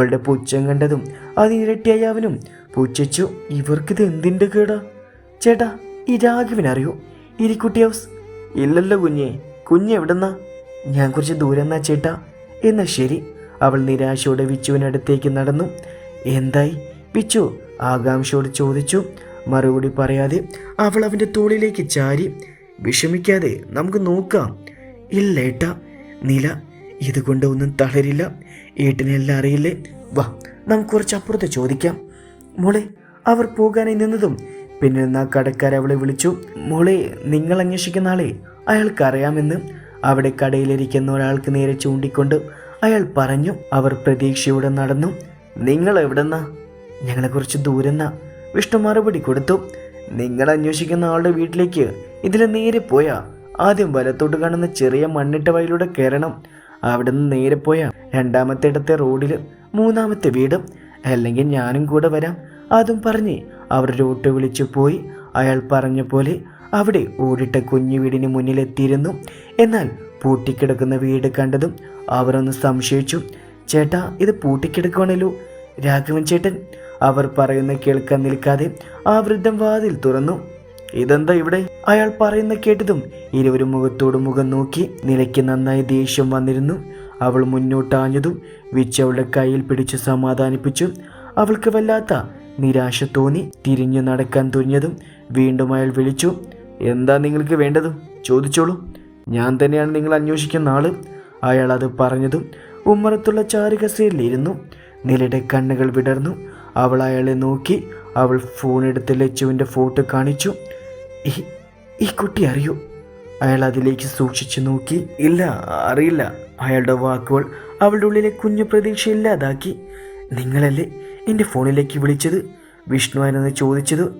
അവളുടെ പുച്ഛം കണ്ടതും അതിനിരട്ടിയായി അവനും പുച്ഛിച്ചു ഇവർക്കിത് എന്തിന്റെ കേടാ? ചേട്ടാ ഈ രാഘവനറിയോ ഇരിക്കുട്ടി ഹൗസ്. ഇല്ലല്ലോ കുഞ്ഞെ കുഞ്ഞ് എവിടെന്നാ? ഞാൻ കുറച്ച് ദൂരം എന്നാ ചേട്ടാ. എന്നാ ശരി. അവൾ നിരാശയോടെ വിച്ചുവിനടുത്തേക്ക് നടന്നു. എന്തായി? വിച്ചു ആകാംക്ഷയോട് ചോദിച്ചു. മറുപടി പറയാതെ അവൾ അവന്റെ തോളിലേക്ക് ചാരി വിഷമിക്കാതെ നമുക്ക് നോക്കാം. ഇല്ല ഏട്ടാ നില ഇതുകൊണ്ട് ഒന്നും തളരില്ല. ഏട്ടനെല്ലാം അറിയില്ലേ? വാ നമുക്ക് കുറച്ച് അപ്പുറത്ത് ചോദിക്കാം. മോളെ അവർ പോകാനായി നിന്നതും. പിന്നെ നിന്ന് ആ കടക്കാരെ അവളെ വിളിച്ചു. മോളെ നിങ്ങൾ അന്വേഷിക്കുന്ന ആളെ. അയാൾക്ക് അറിയാമെന്ന്. അവിടെ കടയിലിരിക്കുന്ന ഒരാൾക്ക് നേരെ ചൂണ്ടിക്കൊണ്ട് അയാൾ പറഞ്ഞു. അവർ പ്രതീക്ഷയോടെ നടന്നു. നിങ്ങൾ എവിടെന്നാ? ഞങ്ങളെ കുറച്ച് ദൂരെന്നാ. വിഷ്ണു മറുപടി കൊടുത്തു. നിങ്ങൾ അന്വേഷിക്കുന്ന ആളുടെ വീട്ടിലേക്ക്. ഇതിലെ നേരെ പോയാ. ആദ്യം വലത്തോട്ട് കാണുന്ന ചെറിയ മണ്ണിട്ട വഴിയിലൂടെ കയറണം. അവിടെ നിന്ന് നേരെ പോയാൽ രണ്ടാമത്തെ ഇടത്തെ റോഡിൽ മൂന്നാമത്തെ വീടും. അല്ലെങ്കിൽ ഞാനും കൂടെ വരാം. അതും പറഞ്ഞ് അവർ റോട്ട് വിളിച്ചു പോയി. അയാൾ പറഞ്ഞ പോലെ അവിടെ ഓടിട്ട കുഞ്ഞു വീടിന് മുന്നിലെത്തിയിരുന്നു. എന്നാൽ പൂട്ടിക്കിടക്കുന്ന വീട് കണ്ടതും അവരൊന്ന് സംശയിച്ചു. ചേട്ടാ ഇത് പൂട്ടിക്കിടക്കുവാണല്ലോ? രാഘവൻ ചേട്ടൻ അവർ പറയുന്ന കേൾക്കാൻ നിൽക്കാതെ ആ വൃദ്ധം വാതിൽ തുറന്നു. ഇതെന്താ ഇവിടെ? അയാൾ പറയുന്ന കേട്ടതും ഇരുവരും മുഖത്തോട് മുഖം നോക്കി നിലയ്ക്ക് നന്നായി ദേഷ്യം വന്നിരുന്നു. അവൾ മുന്നോട്ടാഞ്ഞതും വിച്ച് അവളുടെ കയ്യിൽ പിടിച്ച് സമാധാനിപ്പിച്ചു. അവൾക്ക് വല്ലാത്ത നിരാശ തോന്നി. തിരിഞ്ഞു നടക്കാൻ തുനിഞ്ഞതും വീണ്ടും അയാൾ വിളിച്ചു എന്താ നിങ്ങൾക്ക് വേണ്ടതും? ചോദിച്ചോളൂ. ഞാൻ തന്നെയാണ് നിങ്ങൾ അന്വേഷിക്കുന്ന ആൾ. അയാൾ അത് പറഞ്ഞതും ഉമ്മറത്തുള്ള ചാരുകസേലിരുന്നു നിലയുടെ കണ്ണുകൾ വിടർന്നു. അവൾ അയാളെ നോക്കി. അവൾ ഫോൺ എടുത്ത് ലച്ചുവിന്റെ ഫോട്ടോ കാണിച്ചു. ഈ ഈ കുട്ടി അറിയൂ? അയാൾ അതിലേക്ക് സൂക്ഷിച്ചു നോക്കി. ഇല്ല അറിയില്ല. അയാളുടെ വാക്കുകൾ അവളുടെ ഉള്ളിലെ കുഞ്ഞു പ്രതീക്ഷ ഇല്ലാതാക്കി. നിങ്ങളല്ലേ എന്റെ ഫോണിലേക്ക് വിളിച്ചത്? വിഷ്ണു ആരെന്ന് ചോദിച്ചത്?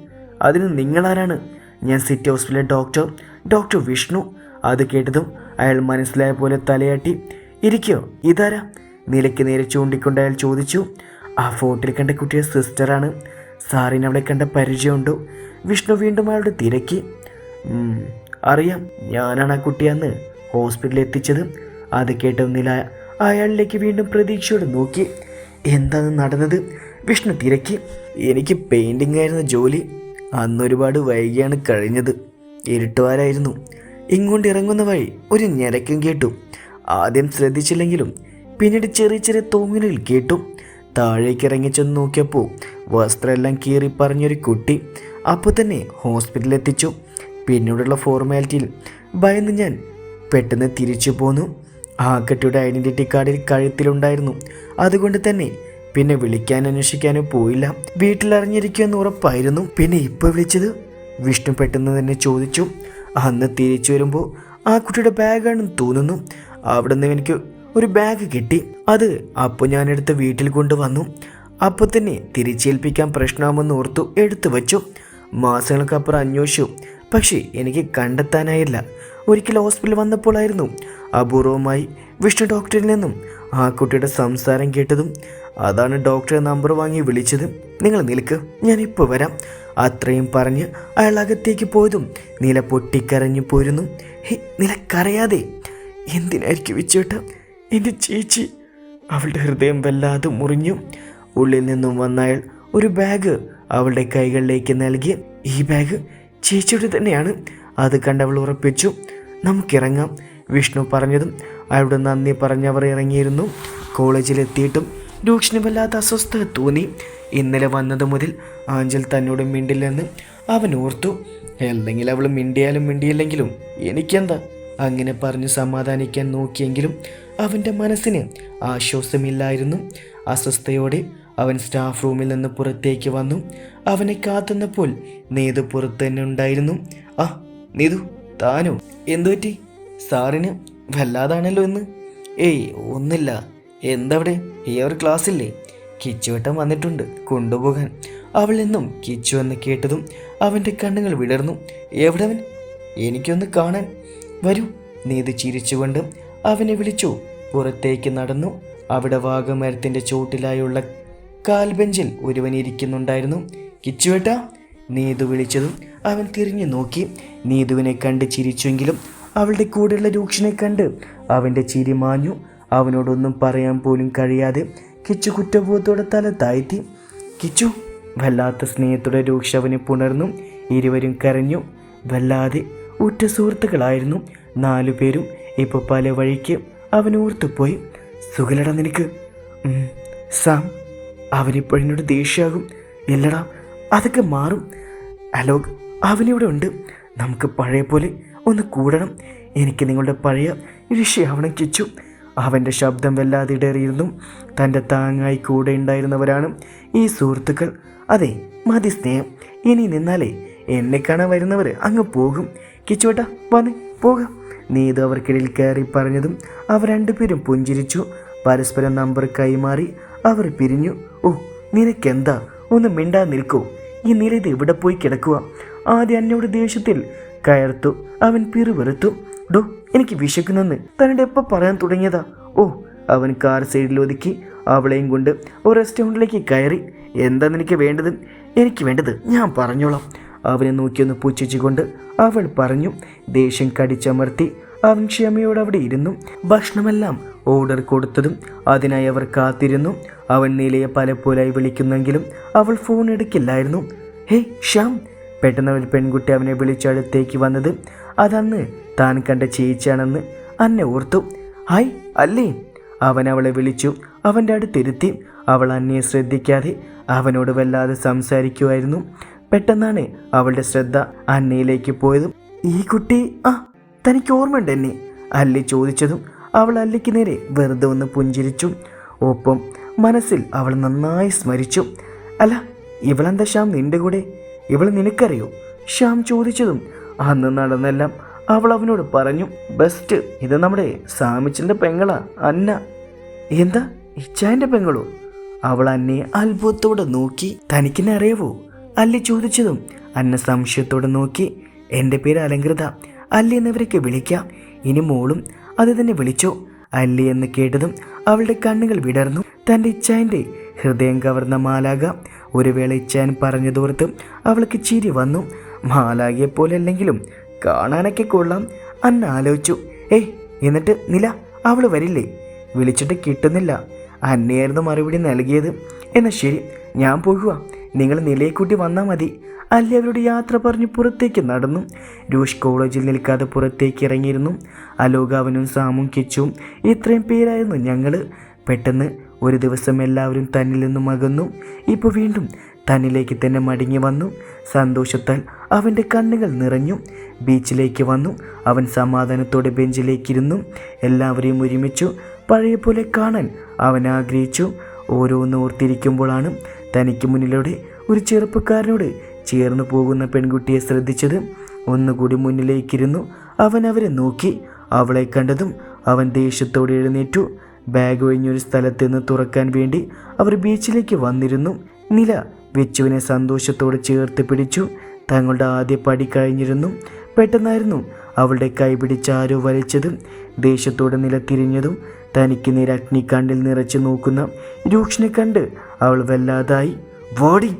അതിന് നിങ്ങളാരാണ്? ഞാൻ സിറ്റി ഹോസ്പിറ്റലിലെ ഡോക്ടർ ഡോക്ടർ വിഷ്ണു. അത് കേട്ടതും അയാൾ മനസ്സിലായ പോലെ തലയാട്ടി. ഇരിക്കോ ഇതാരാ? നിലയ്ക്ക് നേരെ ചൂണ്ടിക്കൊണ്ട് അയാൾ ചോദിച്ചു. ആ ഫോട്ടോയിൽ കണ്ട കുട്ടിയുടെ സിസ്റ്ററാണ്. അവളെ കണ്ട പരിചയമുണ്ടോ? വിഷ്ണു വീണ്ടും അയാളുടെ തിരക്കി. "ഉം, അറിയാം ഞാനാണ് ആ കുട്ടിയെന്ന് ഹോസ്പിറ്റലിൽ എത്തിച്ചത്. അത് കേട്ടൊന്നില്ല നില അയാളിലേക്ക് വീണ്ടും പ്രതീക്ഷയോടെ നോക്കി. എന്താണ് നടന്നത്? വിഷ്ണു തിരക്കി. എനിക്ക് പെയിന്റിംഗ് ആയിരുന്നു ജോലി. അന്നൊരുപാട് വൈകിയാണ് കഴിഞ്ഞത്. ഇരുട്ടുവാരായിരുന്നു. ഇങ്ങോട്ട് ഇറങ്ങുന്ന വഴി ഒരു ഞരക്കം കേട്ടു. ആദ്യം ശ്രദ്ധിച്ചില്ലെങ്കിലും പിന്നീട് ചെറിയ ചെറിയ തോങ്ങലുകൾ കേട്ടു. താഴേക്ക് ഇറങ്ങിച്ചെന്ന് നോക്കിയപ്പോൾ വസ്ത്രമെല്ലാം കീറി പറഞ്ഞൊരു കുട്ടി. അപ്പോൾ തന്നെ ഹോസ്പിറ്റലിൽ എത്തിച്ചു. പിന്നീടുള്ള ഫോർമാലിറ്റിയിൽ ഭയന്ന് ഞാൻ പെട്ടെന്ന് തിരിച്ചു പോന്നു. ആ കുട്ടിയുടെ ഐഡന്റിറ്റി കാർഡിൽ കഴുത്തിലുണ്ടായിരുന്നു. അതുകൊണ്ട് തന്നെ പിന്നെ വിളിക്കാൻ അന്വേഷിക്കാനും പോയില്ല. വീട്ടിൽ അറിഞ്ഞിരിക്കുമെന്ന് ഉറപ്പായിരുന്നു. പിന്നെ ഇപ്പോൾ വിളിച്ചത്? വിഷ്ണു പെട്ടെന്ന് തന്നെ ചോദിച്ചു. അന്ന് തിരിച്ചു വരുമ്പോൾ ആ കുട്ടിയുടെ ബാഗാണെന്ന് തോന്നുന്നു. അവിടെ നിന്ന് എനിക്ക് ഒരു ബാഗ് കിട്ടി. അത് അപ്പോൾ ഞാനെടുത്ത് വീട്ടിൽ കൊണ്ടുവന്നു. അപ്പോൾ തന്നെ തിരിച്ചേൽപ്പിക്കാൻ പ്രശ്നമാകുമെന്ന് ഓർത്തു എടുത്തു വച്ചു. മാസങ്ങൾക്കപ്പുറം അന്വേഷിച്ചു. പക്ഷേ എനിക്ക് കണ്ടെത്താനായില്ല. ഒരിക്കൽ ഹോസ്പിറ്റലിൽ വന്നപ്പോഴായിരുന്നു അപൂർവമായി വിഷ്ണു ഡോക്ടറിൽ നിന്നും ആ കുട്ടിയുടെ സംസാരം കേട്ടതും അതാണ് ഡോക്ടറെ നമ്പർ വാങ്ങി വിളിച്ചത്. നിങ്ങൾ നിൽക്ക് ഞാൻ ഇപ്പോൾ വരാം. അത്രയും പറഞ്ഞ് അയാൾ അകത്തേക്ക് പോയതും നില പൊട്ടിക്കരഞ്ഞു പോരുന്നു. ഹേ നിലക്കറിയാതെ എന്തിനായിരിക്കും വിച്ചേട്ട എന്റെ ചേച്ചി. അവളുടെ ഹൃദയം വല്ലാതെ മുറിഞ്ഞു. ഉള്ളിൽ നിന്നും വന്ന അയാൾ ഒരു ബാഗ് അവളുടെ കൈകളിലേക്ക് നൽകി ഈ ബാഗ് ചേച്ചിയുടെ തന്നെയാണ്. അത് കണ്ടവൾ ഉറപ്പിച്ചു നമുക്കിറങ്ങാം വിഷ്ണു പറഞ്ഞതും അയാളുടെ നന്ദി പറഞ്ഞവർ ഇറങ്ങിയിരുന്നു. കോളേജിലെത്തിയിട്ടും രൂക്ഷന് വല്ലാത്ത അസ്വസ്ഥത തോന്നി. ഇന്നലെ വന്നത് മുതൽ ആഞ്ചൽ തന്നോട് മിണ്ടില്ലെന്ന് അവൻ ഓർത്തു. അല്ലെങ്കിൽ അവൾ മിണ്ടിയാലും മിണ്ടിയില്ലെങ്കിലും എനിക്കെന്താ? അങ്ങനെ പറഞ്ഞ് സമാധാനിക്കാൻ നോക്കിയെങ്കിലും അവന്റെ മനസ്സിന് ആശ്വാസമില്ലായിരുന്നു. അസ്വസ്ഥയോടെ അവൻ സ്റ്റാഫ് റൂമിൽ നിന്ന് പുറത്തേക്ക് വന്നു. അവനെ കാത്തുന്നപ്പോൾ നീതു പുറത്ത് തന്നെ ഉണ്ടായിരുന്നു. ആ നീതു താനോ? എന്തുപറ്റി സാറിന് വല്ലാതാണല്ലോ എന്ന് ഏയ് ഒന്നില്ല എന്തവിടെ? ഈ ഒരു ക്ലാസ്സില്ലേ കിച്ചുവട്ടം വന്നിട്ടുണ്ട് കൊണ്ടുപോകാൻ. അവൾ എന്നും കിച്ചു എന്ന് കേട്ടതും അവന്റെ കണ്ണുകൾ വിടർന്നു. എവിടവൻ എനിക്കൊന്ന് കാണാൻ. വരൂ. നീതു ചിരിച്ചുകൊണ്ട് അവനെ വിളിച്ചു. പുറത്തേക്ക് നടന്നു. അവിടെ വാഗമരത്തിന്റെ ചോട്ടിലായുള്ള കാൽബെഞ്ചിൽ ഒരുവൻ ഇരിക്കുന്നുണ്ടായിരുന്നു കിച്ചുവേട്ട നീതു വിളിച്ചതും അവൻ തിരിഞ്ഞു നോക്കി. നീതുവിനെ കണ്ട് ചിരിച്ചുവെങ്കിലും അവളുടെ കൂടെയുള്ള രൂക്ഷനെ കണ്ട് അവന്റെ ചിരി മാഞ്ഞു. അവനോടൊന്നും പറയാൻ പോലും കഴിയാതെ കിച്ചു കുറ്റബോധത്തോടെ തല താഴ്ത്തി. കിച്ചു വല്ലാത്ത സ്നേഹത്തോടെ രൂക്ഷ അവനെ പുണർന്നു. ഇരുവരും കരഞ്ഞു. വല്ലാതെ ഉറ്റ സുഹൃത്തുക്കളായിരുന്നു നാലുപേരും ഇപ്പോൾ പല വഴിക്ക് അവനോർത്തുപോയി സുഖലട നിനക്ക്? സാം അവനിപ്പോഴെന്നോട് ദേഷ്യമാകും ഇല്ലടാ അതൊക്കെ മാറും. അലോക് അവനിവിടെ ഉണ്ട്. നമുക്ക് പഴയ പോലെ ഒന്ന് കൂടണം. എനിക്ക് നിങ്ങളുടെ പഴയ ഋഷിയാവണം കിച്ചു അവന്റെ ശബ്ദം വല്ലാതെ ഇടറിയിരുന്നു. തന്റെ താങ്ങായി കൂടെ ഉണ്ടായിരുന്നവരാണ് ഈ സുഹൃത്തുക്കൾ. അതെ മതി സ്നേഹം. ഇനി നിന്നാലേ എന്നെ കാണാൻ വരുന്നവർ അങ്ങ് പോകും. കിച്ചുവേട്ടാ വന്ന് പോകാം. നീതു അവർക്കിടയിൽ കയറി പറഞ്ഞതും അവർ രണ്ടുപേരും പുഞ്ചിരിച്ചു. പരസ്പരം നമ്പർ കൈമാറി അവർ പിരിഞ്ഞു. ഓ നിനക്കെന്താ? ഒന്ന് മിണ്ടാ നിൽക്കൂ. ഈ നിലത് ഇവിടെ പോയി കിടക്കുക? ആദ്യം അന്നോട് ദേഷ്യത്തിൽ കയർത്തു. അവൻ പിറുവെറുത്തു ഡോ എനിക്ക് വിശക്കുന്നെന്ന്. തന്നോട് എപ്പോൾ പറയാൻ തുടങ്ങിയതാ? ഓ അവൻ കാർ സൈഡിൽ ഒതുക്കി അവളെയും കൊണ്ട് ഒരു റെസ്റ്റോറന്റിലേക്ക് കയറി. എന്താ നിനക്ക് വേണ്ടത്? എനിക്ക് വേണ്ടത് ഞാൻ പറഞ്ഞോളാം. അവനെ നോക്കിയൊന്ന് പുച്ഛിച്ചുകൊണ്ട് അവൾ പറഞ്ഞു. ദേഷ്യം കടിച്ചമർത്തി അവൻ ക്ഷമയോടെ അവിടെ ഇരുന്നു. ഭക്ഷണമെല്ലാം ഓർഡർ കൊടുത്തതും അതിനായി അവർ കാത്തിരുന്നു. അവൻ നീലയെ പലപ്പോലായി വിളിക്കുന്നെങ്കിലും അവൾ ഫോൺ എടുക്കില്ലായിരുന്നു. ഹേ ശ്യാം പെട്ടെന്ന് ഒരു പെൺകുട്ടി അവനെ വിളിച്ചടുത്തേക്ക് വന്നത് അതന്ന് താൻ കണ്ട ചേച്ചിയാണെന്ന് അന്നെ ഓർത്തു. ഹായ് അല്ലേ? അവൻ അവളെ വിളിച്ചു. അവന്റെ അടുത്തിരുത്തി അവൾ അന്നയെ ശ്രദ്ധിക്കാതെ അവനോട് വല്ലാതെ സംസാരിക്കുമായിരുന്നു പെട്ടെന്നാണ് അവളുടെ ശ്രദ്ധ അന്നയിലേക്ക് പോയതും ഈ കുട്ടി ആ തനിക്ക് ഓർമ്മയുണ്ട് എന്നെ അല്ലി ചോദിച്ചതും അവൾ അല്ലിക്ക് നേരെ വെറുതെ ഒന്ന് പുഞ്ചിരിച്ചു. ഒപ്പം മനസ്സിൽ അവൾ നന്നായി സ്മരിച്ചു. അല്ല ഇവളെന്താ ശ്യാം നിന്റെ കൂടെ? ഇവൾ നിനക്കറിയോ? ശ്യാം ചോദിച്ചതും അന്ന് നടന്നെല്ലാം അവൾ അവനോട് പറഞ്ഞു ബെസ്റ്റ് ഇത് നമ്മുടെ സാമിച്ചിന്റെ പെങ്ങളാ അന്ന. എന്താ? ഇച്ചായന്റെ പെങ്ങളോ? അവൾ അന്നെ അത്ഭുതത്തോടെ നോക്കി. തനിക്കിനെ അറിയാവോ? അല്ലി ചോദിച്ചതും അന്ന സംശയത്തോടെ നോക്കി. എന്റെ പേര് അലങ്കൃത. അല്ലി എന്നിവരൊക്കെ വിളിക്കാം. ഇനി മോളും അത് തന്നെ വിളിച്ചോ. അല്ലി എന്ന് കേട്ടതും അവളുടെ കണ്ണുകൾ വിടർന്നു. തന്റെ ഇച്ചായന്റെ ഹൃദയം കവർന്ന മാലാക ഒരു വേള ഇച്ചായൻ പറഞ്ഞതോർത്ത് അവൾക്ക് ചിരി വന്നു. മാലാകയെ പോലെ അല്ലെങ്കിലും കാണാനൊക്കെ കൊള്ളാം. അന്ന് ആലോചിച്ചു. ഏയ് എന്നിട്ട് നില അവൾ വരില്ലേ? വിളിച്ചിട്ട് കിട്ടുന്നില്ല. അന്നയായിരുന്നു മറുപടി നൽകിയത്. എന്നാൽ ശരി ഞാൻ പോകുക നിങ്ങൾ നിലയെ കൂട്ടി വന്നാൽ മതി. അല്ലി അവരുടെ യാത്ര പറഞ്ഞ് പുറത്തേക്ക് നടന്നു. രൂഷ് കോളേജിൽ നിൽക്കാതെ പുറത്തേക്ക് ഇറങ്ങിയിരുന്നു. അലോക അവനും സാമും കിച്ചും ഇത്രയും പേരായിരുന്നു ഞങ്ങൾ പെട്ടെന്ന് ഒരു ദിവസം എല്ലാവരും തന്നിൽ നിന്നും അകന്നു. ഇപ്പോൾ വീണ്ടും തന്നിലേക്ക് തന്നെ മടങ്ങി വന്നു. സന്തോഷത്താൽ അവന്റെ കണ്ണുകൾ നിറഞ്ഞു. ബീച്ചിലേക്ക് വന്നു. അവൻ സമാധാനത്തോടെ ബെഞ്ചിലേക്കിരുന്നു. എല്ലാവരെയും ഒരുമിച്ചു. പഴയ പോലെ കാണാൻ അവൻ ആഗ്രഹിച്ചു. ഓരോന്ന് ഓർത്തിരിക്കുമ്പോഴാണ് തനിക്ക് മുന്നിലൂടെ ഒരു ചെറുപ്പക്കാരനോട് ചേർന്ന് പോകുന്ന പെൺകുട്ടിയെ ശ്രദ്ധിച്ചത് ഒന്നുകൂടി മുന്നിലേക്കിരുന്നു. അവൻ അവരെ നോക്കി. അവളെ കണ്ടതും അവൻ ദേഷ്യത്തോടെ എഴുന്നേറ്റു. ബാഗ് ഒഴിഞ്ഞൊരു സ്ഥലത്ത് നിന്ന് തുറക്കാൻ വേണ്ടി അവർ ബീച്ചിലേക്ക് വന്നിരുന്നു. നില വെച്ചുവിനെ സന്തോഷത്തോടെ ചേർത്ത് പിടിച്ചു. തങ്ങളുടെ ആദ്യ പടി കഴിഞ്ഞിരുന്നു. പെട്ടെന്നായിരുന്നു അവളുടെ കൈ പിടിച്ച് ആരോ വലിച്ചതും ദേഷ്യത്തോടെ നില തിരിഞ്ഞതും. തനിക്ക് നേരെ അഗ്നിക്കണ്ണിൽ നിറച്ചു നോക്കുന്ന രൂക്ഷനെ കണ്ട് അവൾ വല്ലാതായി. വാടി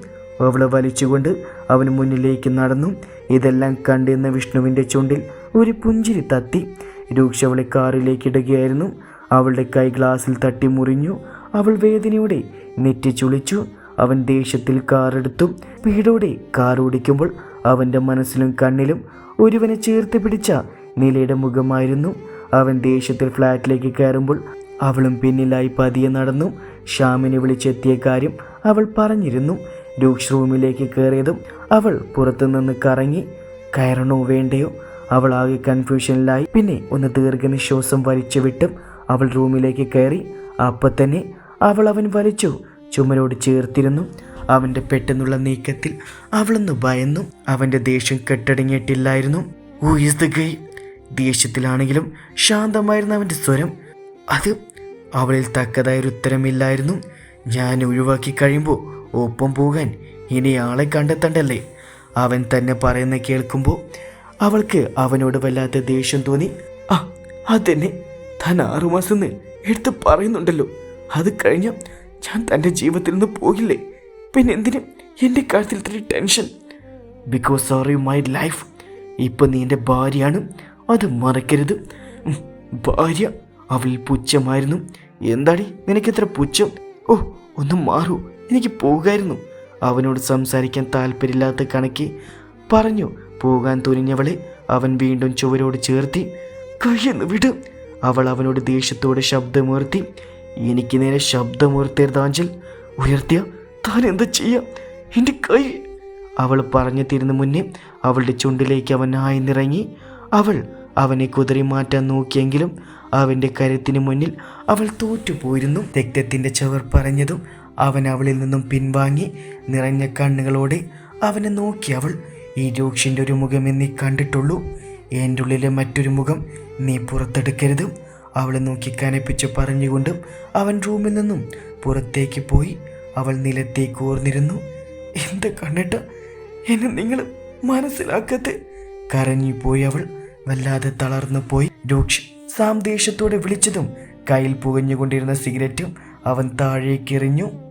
അവളെ വലിച്ചുകൊണ്ട് അവന് മുന്നിലേക്ക് നടന്നു. ഇതെല്ലാം കണ്ടിരുന്ന വിഷ്ണുവിന്റെ ചുണ്ടിൽ ഒരു പുഞ്ചിരി തത്തി രൂക്ഷ അവളെ കാറിലേക്ക് ഇടുകയായിരുന്നു. അവളുടെ കൈ ഗ്ലാസിൽ തട്ടി മുറിഞ്ഞു. അവൾ വേദനയോടെ നെറ്റി ചുളിച്ചു. അവൻ ദേഷ്യത്തിൽ കാറെടുത്തു വീടോടെ കാർ ഓടിക്കുമ്പോൾ അവന്റെ മനസ്സിലും കണ്ണിലും ഒരുവനെ ചേർത്ത് പിടിച്ച നിലയുടെ മുഖമായിരുന്നു. അവൻ ദേഷ്യത്തിൽ ഫ്ലാറ്റിലേക്ക് കയറുമ്പോൾ അവളും പിന്നിലായി പതിയെ നടന്നു. ഷ്യാമിനെ വിളിച്ചെത്തിയ കാര്യം അവൾ പറഞ്ഞിരുന്നു. രൂക്ഷ് റൂമിലേക്ക് കയറിയതും അവൾ പുറത്തുനിന്ന് കറങ്ങി കയറണോ വേണ്ടയോ? അവൾ ആകെ കൺഫ്യൂഷനിലായി പിന്നെ ഒന്ന് ദീർഘനിശ്വാസം വലിച്ചു വിട്ടും അവൾ റൂമിലേക്ക് കയറി. അപ്പം തന്നെ അവൾ അവൻ വലിച്ചു ചുമരോട് ചേർത്തിരുന്നു. അവന്റെ പെട്ടെന്നുള്ള നീക്കത്തിൽ അവളൊന്ന് ഭയന്നു. അവന്റെ ദേഷ്യം കെട്ടടങ്ങിയിട്ടില്ലായിരുന്നു. ഹൂ ദേഷ്യത്തിലാണെങ്കിലും ശാന്തമായിരുന്ന അവന്റെ സ്വരം. അത് അവളിൽ തക്കതായൊരു ഉത്തരമില്ലായിരുന്നു ഞാൻ ഒഴിവാക്കി കഴിയുമ്പോൾ ഒപ്പം പോകാൻ ഇനി ആളെ കണ്ടെത്തണ്ടല്ലേ? അവൻ തന്നെ പറയുന്ന കേൾക്കുമ്പോൾ അവൾക്ക് അവനോട് വല്ലാത്ത ദേഷ്യം തോന്നി. ആ അതെന്നെ. താൻ ആറുമാസം എടുത്ത് പറയുന്നുണ്ടല്ലോ. അത് കഴിഞ്ഞ ഞാൻ തന്റെ ജീവിതത്തിൽ നിന്ന് പോകില്ലേ? പിന്നെ എന്തിന് എന്റെ കാര്യത്തിൽ തന്നെ tension? Because sorry my life ഇപ്പം നീ എന്റെ ഭാര്യയാണ്. അത് മറക്കരുത്. ഭാര്യ അവളിൽ പുച്ഛമായിരുന്നു. എന്താടി നിനക്കെത്ര പുച്ഛം? ഓ ഒന്ന് മാറൂ. എനിക്ക് പോകായിരുന്നു. അവനോട് സംസാരിക്കാൻ താല്പര്യമില്ലാത്ത കണക്കി പറഞ്ഞു. പോകാൻ തുനിഞ്ഞവളെ അവൻ വീണ്ടും ചുവരോട് ചേർത്തി കയ്യെന്ന് വിട്. അവൾ അവനോട് ദേഷ്യത്തോടെ ശബ്ദമുയർത്തി എനിക്ക് നേരെ ശബ്ദമുയർത്തരുതാഞ്ചൽ ഉയർത്തിയ താൻ എന്താ ചെയ്യാം? എന്റെ കൈ. അവൾ പറഞ്ഞു തീരുന്ന മുന്നേ അവളുടെ ചുണ്ടിലേക്ക് അവൻ ആയിന്നിറങ്ങി അവൾ അവനെ കുതിരി മാറ്റാൻ നോക്കിയെങ്കിലും അവന്റെ കരുത്തിന് മുന്നിൽ അവൾ തോറ്റുപോയിരുന്നു. രക്തത്തിന്റെ ചവർ പറഞ്ഞതും അവൻ അവളിൽ നിന്നും പിൻവാങ്ങി നിറഞ്ഞ കണ്ണുകളോടെ അവനെ നോക്കി അവൾ ഈ രൂക്ഷന്റെ ഒരു മുഖം എന്നീ കണ്ടിട്ടുള്ളൂ. എന്റെ ഉള്ളിലെ മറ്റൊരു മുഖം നീ പുറത്തെടുക്കരുത്. അവളെ നോക്കി കനപ്പിച്ച് പറഞ്ഞുകൊണ്ടും അവൻ റൂമിൽ നിന്നും പുറത്തേക്ക് പോയി അവൾ നിലത്തേക്ക് ഓർന്നിരുന്നു. എന്ത് കണ്ടിട്ട് എന്നെ നിങ്ങൾ മനസ്സിലാക്കത്തെ? കരഞ്ഞു പോയി അവൾ. വല്ലാതെ തളർന്നു പോയി. രൂക്ഷ് സാം ദേഷ്യത്തോടെ വിളിച്ചതും കയ്യിൽ പുകഞ്ഞുകൊണ്ടിരുന്ന സിഗരറ്റും അവൻ താഴേക്ക് എറിഞ്ഞു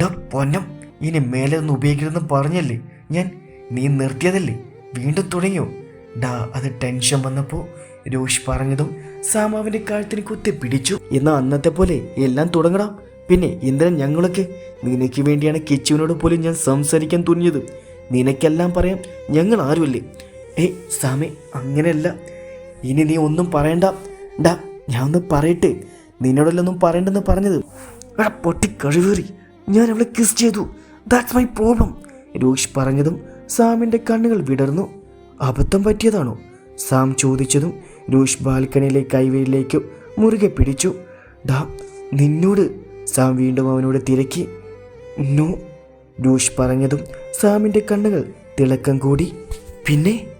ഡോ പൊന്നം ഇനി മേലെ ഒന്ന് ഉപയോഗിക്കരുതെന്ന് പറഞ്ഞല്ലേ? ഞാൻ നീ നിർത്തിയതല്ലേ? വീണ്ടും തുടങ്ങിയോ? ഡാ അത് ടെൻഷൻ വന്നപ്പോൾ രോഷ് പറഞ്ഞതും സാമാവിന്റെ കാഴ്ത്തിന് കുത്തി പിടിച്ചു. എന്നാ അന്നത്തെ പോലെ എല്ലാം തുടങ്ങണം പിന്നെ ഇന്ദ്രൻ ഞങ്ങളൊക്കെ? നിനക്ക് വേണ്ടിയാണ് കിച്ചുവിനോട് പോലും ഞാൻ സംസാരിക്കാൻ തുനിഞ്ഞത്. നിനക്കെല്ലാം പറയാം ഞങ്ങൾ ആരുമല്ലേ? ഏയ് സാമി അങ്ങനെയല്ല. ഇനി നീ ഒന്നും പറയണ്ട. ഡാ ഞാൻ ഒന്ന് പറയട്ടെ നിന്നോടല്ലൊന്നും പറയണ്ടെന്ന് പറഞ്ഞത്? പൊട്ടി കഴിവേറി ഞാൻ അവളെ കിസ് ചെയ്തു. ദാറ്റ്സ് മൈ പ്രോബ്ലം രൂഷ് പറഞ്ഞതും സാമിന്റെ കണ്ണുകൾ വിടർന്നു. അബദ്ധം പറ്റിയതാണോ? സാം ചോദിച്ചതും രൂഷ് ബാൽക്കണിയിലെ കൈവയിലേക്ക് മുറുകെ പിടിച്ചു. ഡാ നിന്നോട് സാം വീണ്ടും അവനോട് തിരക്കി. നോ രൂഷ് പറഞ്ഞതും സാമിന്റെ കണ്ണുകൾ തിളക്കം കൂടി. പിന്നെ?